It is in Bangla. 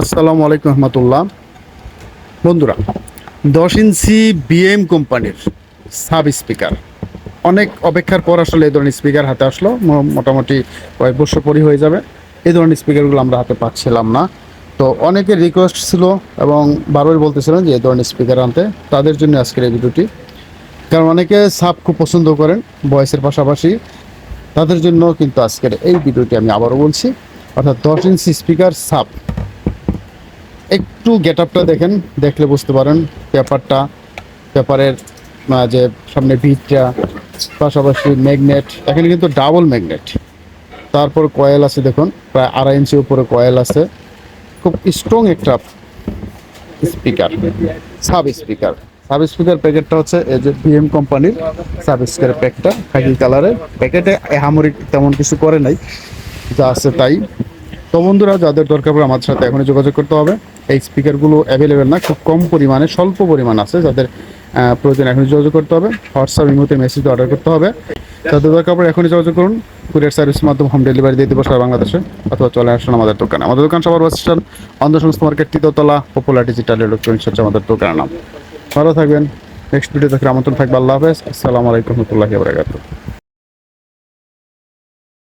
আসসালামু আলাইকুম রহমতুল্লাহ। বন্ধুরা, দশ ইঞ্চি বিএম কোম্পানির সাব স্পিকার। অনেক অপেক্ষার পর আসলে এই ধরনের স্পিকার হাতে আসলো। মোটামুটি কয়েক বছর পরই হয়ে যাবে। এই ধরনের স্পিকারগুলো আমরা হাতে পাচ্ছিলাম না। তো অনেকের রিকোয়েস্ট ছিল এবং বারবার বলতেছিলেন যে এই ধরনের স্পিকার আনতে। তাদের জন্য আজকের এই ভিডিওটি। কারণ অনেকে সাব খুব পছন্দ করেন, বয়সের পাশাপাশি। তাদের জন্য কিন্তু আজকের এই ভিডিওটি আমি আবারও বলছি। অর্থাৎ দশ ইঞ্চি স্পিকার সাব। একটু গেট আপটা দেখেন, দেখলে বুঝতে পারেন পেপারটা, পেপারের যে সামনে ভিটটা, পাশাপাশি ম্যাগনেট, এখানে কিন্তু ডাবল ম্যাগনেট। তারপর কয়েল আছে দেখুন, প্রায় আড়াই ইঞ্চি উপরে কয়েল আছে। খুব স্ট্রং একটা speaker sub speaker sub speaker প্যাকেটটা হচ্ছে এই যে বিএম কোম্পানির সাব স্পিকার প্যাকটা খাকি কালারের প্যাকেটে হামরি তেমন কিছু করে নাই, যা আছে তাই। তো বন্ধুরা, যাদের দরকার পড়ে আমাদের সাথে এখনই যোগাযোগ করতে হবে। এই স্পিকারগুলো অ্যাভেলেবেল না, খুব কম পরিমাণে, স্বল্প পরিমাণ আছে, যাদের প্রয়োজন এখনই যোগাযোগ করতে হবে। হোয়াটসঅ্যাপ ইমোতে মেসেজ অর্ডার করতে হবে। যাদের দরকার পড়ে এখনই যোগাযোগ করুন। কুরিয়ার সার্ভিসের মাধ্যমে হোম ডেলিভারি দিয়ে দেবো সারা বাংলাদেশে, অথবা চলে আসুন আমাদের দোকানে। আমাদের দোকান সবার বাস স্ট্যান্ড অন্ধ সংস্থা মার্কেট তৃতীয়তলা পপুলার ডিজিটাল ইলেকট্রনিক্স হচ্ছে আমাদের দোকানের নাম। ভালো থাকবেন। নেক্সট ভিডিও দেখে আমন্ত্রণ থাকবে। আল্লাহ হাফেজ। আসসালামু আলাইকুম রহমতুল্লাহি বারাকাতুহ।